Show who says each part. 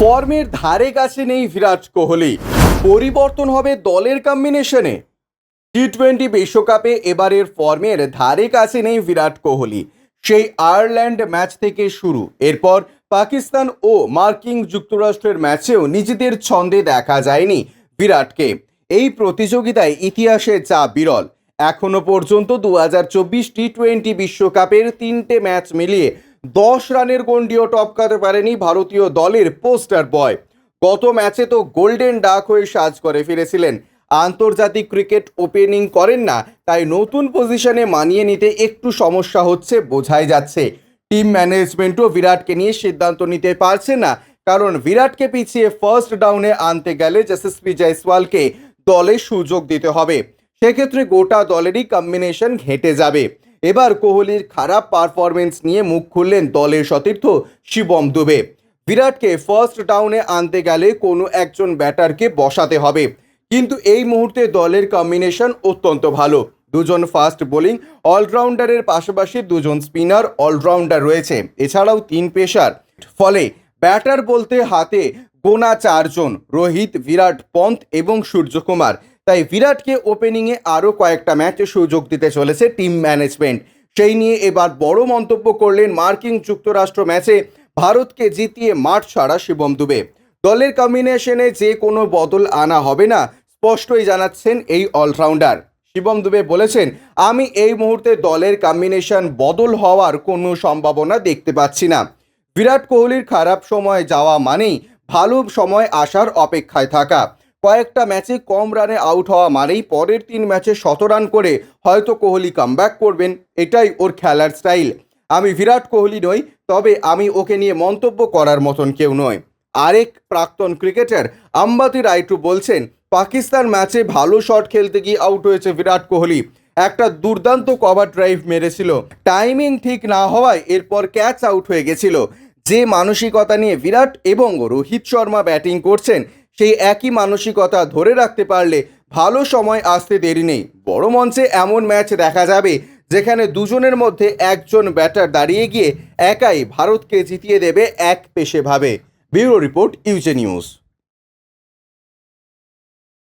Speaker 1: ফর্মের ধারে কাছে নেই বিরাট কোহলি। পরিবর্তন হবে দলের কম্বিনেশনে টি টোয়েন্টি বিশ্বকাপে এবারের ফর্মের ধারে কাছে নেই বিরাট কোহলি। সেই আয়ারল্যান্ড ম্যাচ থেকে শুরু। এরপর পাকিস্তান ও মার্কিন যুক্তরাষ্ট্রের ম্যাচেও নিজেদের ছন্দে দেখা যায়নি বিরাটকে। এই প্রতিযোগিতায় ইতিহাসে যা বিরল। এখনও পর্যন্ত দু হাজার চব্বিশ টি টোয়েন্টি বিশ্বকাপের তিনটে ম্যাচ মিলিয়ে দশ রানের গন্ডিও টপকাতে পারেনি ভারতীয় দলের পোস্টার বয়। গত ম্যাচে তো গোল্ডেন ডাক হয়ে সাজ করে ফিরেছিলেন। আন্তর্জাতিক ক্রিকেট ওপেনিং করেন না, তাই নতুন পজিশনে মানিয়ে নিতে একটু সমস্যা হচ্ছে বোঝাই যাচ্ছে। টিম ম্যানেজমেন্টও বিরাটকে নিয়ে সিদ্ধান্ত নিতে পারছে না, কারণ বিরাটকে পিছিয়ে ফার্স্ট ডাউনে আনতে গেলে যশস্বী জয়সওয়ালকে দলে সুযোগ দিতে হবে। সেক্ষেত্রে গোটা দলেরই কম্বিনেশন ঘেটে যাবে। এবার কোহলির খারাপ পারফরমেন্স নিয়ে মুখ খুললেন দলের সতীর্থ শিবম দুবে। বিরাটকে ফার্স্ট ডাউনে আনতে গেলে কোনো একজন ব্যাটারকে বসাতে হবে। কিন্তু এই মুহূর্তে দলের কম্বিনেশন অত্যন্ত ভালো। দুজন ফাস্ট বোলিং অলরাউন্ডারের পাশাপাশি দুজন স্পিনার অলরাউন্ডার রয়েছে। এছাড়াও তিন পেসার। ফলে ব্যাটার বলতে হাতে গোনা চারজন, রোহিত, বিরাট, পন্থ এবং সূর্যকুমার। তাই বিরাটকে ওপেনিংয়ে আরও কয়েকটা ম্যাচে সুযোগ দিতে চলেছে টিম ম্যানেজমেন্ট সেই নিয়ে এবার বড় মন্তব্য করলেন মার্কিন যুক্তরাষ্ট্র ম্যাচে ভারতকে জিতিয়ে মাঠ ছাড়া শিবম দুবে। দলের কম্বিনেশনে যে কোনো বদল আনা হবে না, স্পষ্টই জানাচ্ছেন এই অলরাউন্ডার শিবম দুবে বলেছেন, আমি এই মুহূর্তে দলের কম্বিনেশন বদল হওয়ার কোনো সম্ভাবনা দেখতে পাচ্ছি না। বিরাট কোহলির খারাপ সময় যাওয়া মানেই ভালো সময় আসার অপেক্ষায় থাকা। কয়েকটা ম্যাচে কম রানে আউট হওয়া মানেই পরের তিন ম্যাচে শত রান করে হয়তো কোহলি কামব্যাক করবেন, এটাই ওর খেলার স্টাইল। আমি বিরাট কোহলি নই, তবে আমি ওকে নিয়ে মন্তব্য করার মতন কেউ নয় আরেক প্রাক্তন ক্রিকেটার আম্বাতি রাইটু বলছেন, পাকিস্তান ম্যাচে ভালো শট খেলতে গিয়ে আউট হয়েছে বিরাট কোহলি। একটা দুর্দান্ত কভার ড্রাইভ মেরেছিল। টাইমিং ঠিক না হওয়ায় এরপর ক্যাচ আউট হয়ে গেছিল। যে মানসিকতা নিয়ে বিরাট এবং রোহিত শর্মা ব্যাটিং করছেন সেই একই মানসিকতা ধরে রাখতে পারলে ভালো সময় আসতে দেরি নেই। বড় মঞ্চে এমন ম্যাচ দেখা যাবে, যেখানে দুজনের মধ্যে একজন ব্যাটার দাঁড়িয়ে গিয়ে একাই ভারতকে জিতিয়ে দেবে এক পেশেভাবে ব্যুরো রিপোর্ট ইউজে নিউজ।